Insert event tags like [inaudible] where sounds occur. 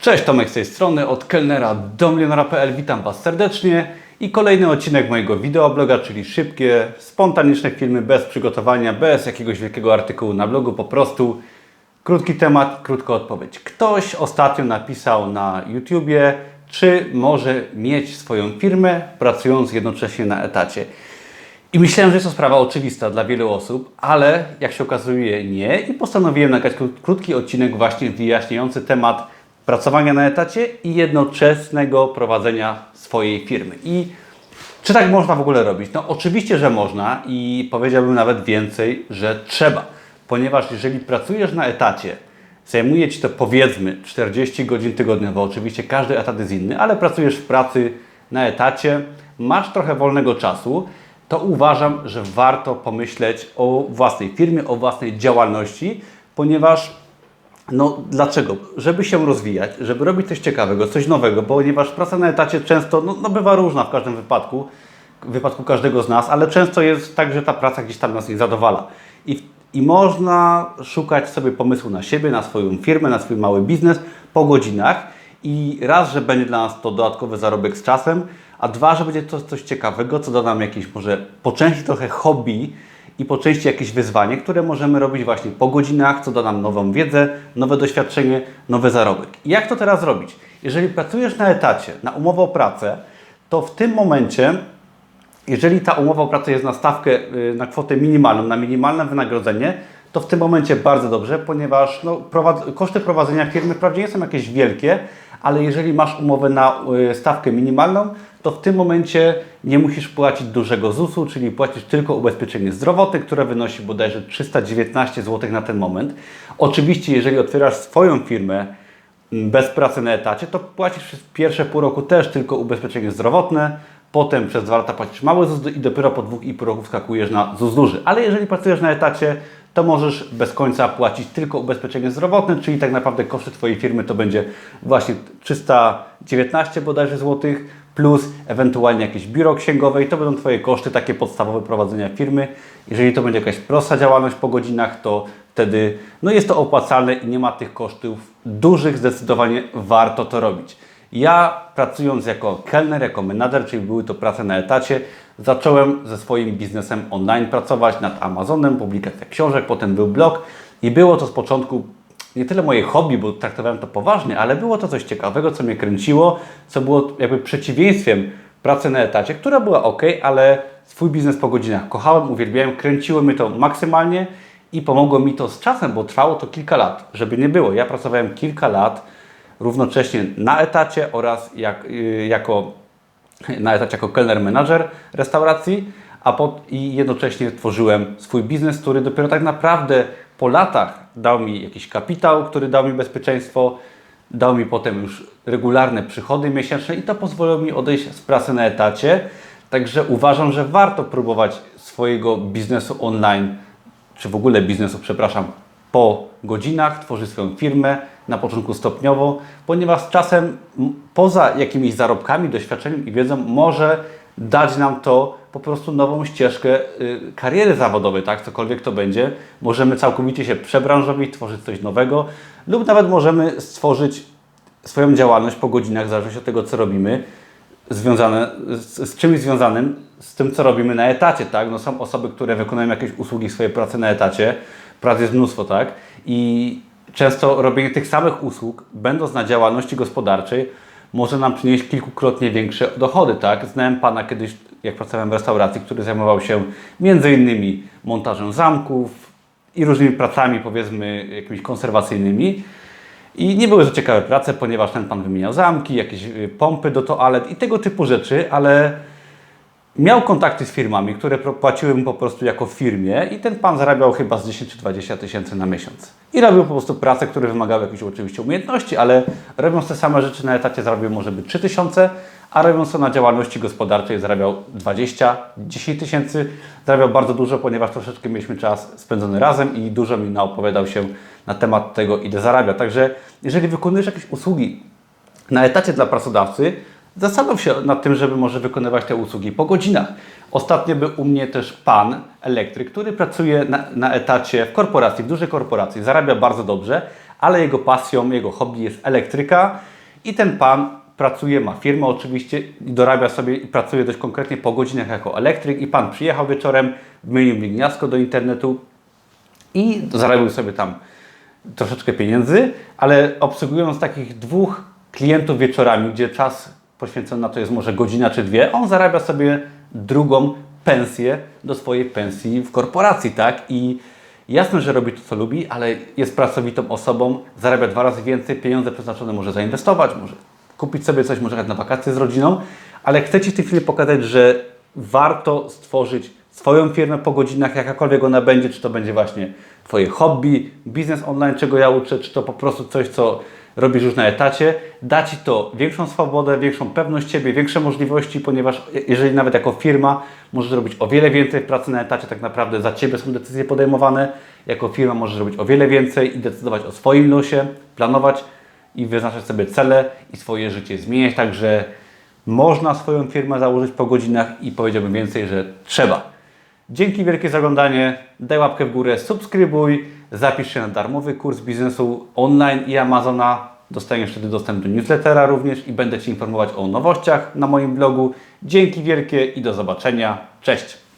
Cześć, Tomek z tej strony, od kelnera do milionera.pl. Witam Was serdecznie i kolejny odcinek mojego wideobloga, czyli szybkie, spontaniczne filmy bez przygotowania, bez jakiegoś wielkiego artykułu na blogu, po prostu krótki temat, krótka odpowiedź. Ktoś ostatnio napisał na YouTubie, czy może mieć swoją firmę, pracując jednocześnie na etacie. I myślałem, że jest to sprawa oczywista dla wielu osób, ale jak się okazuje nie i postanowiłem nagrać kró- krótki odcinek właśnie wyjaśniający temat pracowania na etacie i jednoczesnego prowadzenia swojej firmy. I czy tak można w ogóle robić? No oczywiście, że można i powiedziałbym nawet więcej, że trzeba. Ponieważ jeżeli pracujesz na etacie, zajmuje Ci to powiedzmy 40 godzin tygodniowo, oczywiście każdy etat jest inny, ale pracujesz w pracy na etacie, masz trochę wolnego czasu, to uważam, że warto pomyśleć o własnej firmie, o własnej działalności, ponieważ no dlaczego? Żeby się rozwijać, żeby robić coś ciekawego, coś nowego, ponieważ praca na etacie często no, no bywa różna w każdym wypadku, w wypadku każdego z nas, ale często jest tak, że ta praca gdzieś tam nas nie zadowala. I, I można szukać sobie pomysłu na siebie, na swoją firmę, na swój mały biznes po godzinach i raz, że będzie dla nas to dodatkowy zarobek z czasem, a dwa, że będzie to coś ciekawego, co da nam jakieś może po części trochę hobby, i po części jakieś wyzwanie, które możemy robić właśnie po godzinach, co da nam nową wiedzę, nowe doświadczenie, nowy zarobek. I jak to teraz robić? Jeżeli pracujesz na etacie, na umowę o pracę, to w tym momencie, jeżeli ta umowa o pracę jest na stawkę, y, na kwotę minimalną, na minimalne wynagrodzenie, to w tym momencie bardzo dobrze, ponieważ no, koszty prowadzenia firmy wprawdzie nie są jakieś wielkie, ale jeżeli masz umowę na y, stawkę minimalną, to w tym momencie nie musisz płacić dużego ZUS-u, czyli płacisz tylko ubezpieczenie zdrowotne, które wynosi bodajże 319 zł na ten moment. Oczywiście, jeżeli otwierasz swoją firmę m, bez pracy na etacie, to płacisz przez pierwsze pół roku też tylko ubezpieczenie zdrowotne, potem przez dwa lata płacisz mały ZUS i dopiero po dwóch i pół roku skakujesz na ZUS duży. Ale jeżeli pracujesz na etacie, to możesz bez końca płacić tylko ubezpieczenie zdrowotne, czyli tak naprawdę koszty Twojej firmy to będzie właśnie 319 bodajże złotych, plus ewentualnie jakieś biuro księgowe i to będą Twoje koszty takie podstawowe prowadzenia firmy. Jeżeli to będzie jakaś prosta działalność po godzinach, to wtedy no jest to opłacalne i nie ma tych kosztów dużych, zdecydowanie warto to robić. Ja pracując jako kelner, jako menadżer, czyli były to prace na etacie, zacząłem ze swoim biznesem online pracować nad Amazonem, publikacja książek, potem był blog i było to z początku nie tyle moje hobby, bo traktowałem to poważnie, ale było to coś ciekawego, co mnie kręciło, co było jakby przeciwieństwem pracy na etacie, która była ok, ale swój biznes po godzinach kochałem, uwielbiałem, kręciło mnie to maksymalnie i pomogło mi to z czasem, bo trwało to kilka lat, żeby nie było. Ja pracowałem kilka lat równocześnie na etacie oraz jak, y, jako [laughs] na etacie jako kelner menadżer restauracji, a pod, i jednocześnie tworzyłem swój biznes, który dopiero tak naprawdę po latach dał mi jakiś kapitał, który dał mi bezpieczeństwo, dał mi potem już regularne przychody miesięczne i to pozwoliło mi odejść z pracy na etacie. Także uważam, że warto próbować swojego biznesu online, czy w ogóle biznesu, przepraszam, po godzinach, tworzyć swoją firmę, na początku stopniowo, ponieważ czasem poza jakimiś zarobkami, doświadczeniem i wiedzą może dać nam to po prostu nową ścieżkę y, kariery zawodowej, tak, cokolwiek to będzie. Możemy całkowicie się przebranżowić, tworzyć coś nowego lub nawet możemy stworzyć swoją działalność po godzinach, w zależności od tego, co robimy, związane z, z czymś związanym z tym, co robimy na etacie, tak? No są osoby, które wykonują jakieś usługi swojej pracy na etacie, pracy jest mnóstwo, tak? I często robienie tych samych usług, będąc na działalności gospodarczej, może nam przynieść kilkukrotnie większe dochody, tak? Znałem Pana kiedyś, jak pracowałem w restauracji, który zajmował się między innymi montażem zamków i różnymi pracami, powiedzmy, jakimiś konserwacyjnymi. I nie były to ciekawe prace, ponieważ ten pan wymieniał zamki, jakieś y, pompy do toalet i tego typu rzeczy, ale miał kontakty z firmami, które płaciły mu po prostu jako firmie i ten pan zarabiał chyba z 10 czy 20 tysięcy na miesiąc. I robił po prostu prace, które wymagały jakichś oczywiście umiejętności, ale robiąc te same rzeczy na etacie zarabiał może by 3 tysiące, a robiąc to na działalności gospodarczej zarabiał 20, 10 tysięcy. Zarabiał bardzo dużo, ponieważ troszeczkę mieliśmy czas spędzony razem i dużo mi naopowiadał się na temat tego, ile zarabia. Także jeżeli wykonujesz jakieś usługi na etacie dla pracodawcy, zastanów się nad tym, żeby może wykonywać te usługi po godzinach. Ostatnio był u mnie też pan elektryk, który pracuje na, na etacie w korporacji, w dużej korporacji, zarabia bardzo dobrze, ale jego pasją, jego hobby jest elektryka i ten pan pracuje, ma firmę oczywiście i dorabia sobie i pracuje dość konkretnie po godzinach jako elektryk i pan przyjechał wieczorem, wymienił mi gniazdko do internetu i zarobił sobie tam troszeczkę pieniędzy, ale obsługując takich dwóch klientów wieczorami, gdzie czas poświęcony na to jest może godzina czy dwie, on zarabia sobie drugą pensję do swojej pensji w korporacji, tak? I jasne, że robi to, co lubi, ale jest pracowitą osobą, zarabia dwa razy więcej, pieniądze przeznaczone może zainwestować, może kupić sobie coś, może jechać na wakacje z rodziną, ale chcę Ci w tej chwili pokazać, że warto stworzyć swoją firmę po godzinach, jakakolwiek ona będzie, czy to będzie właśnie Twoje hobby, biznes online, czego ja uczę, czy to po prostu coś, co robisz już na etacie, da Ci to większą swobodę, większą pewność siebie, większe możliwości, ponieważ jeżeli nawet jako firma możesz robić o wiele więcej pracy na etacie, tak naprawdę za Ciebie są decyzje podejmowane, jako firma możesz robić o wiele więcej i decydować o swoim losie, planować i wyznaczać sobie cele i swoje życie zmieniać, także można swoją firmę założyć po godzinach i powiedziałbym więcej, że trzeba. Dzięki wielkie za oglądanie, daj łapkę w górę, subskrybuj, zapisz się na darmowy kurs biznesu online i Amazona. Dostaniesz wtedy dostęp do newslettera również i będę Ci informować o nowościach na moim blogu. Dzięki wielkie i do zobaczenia. Cześć!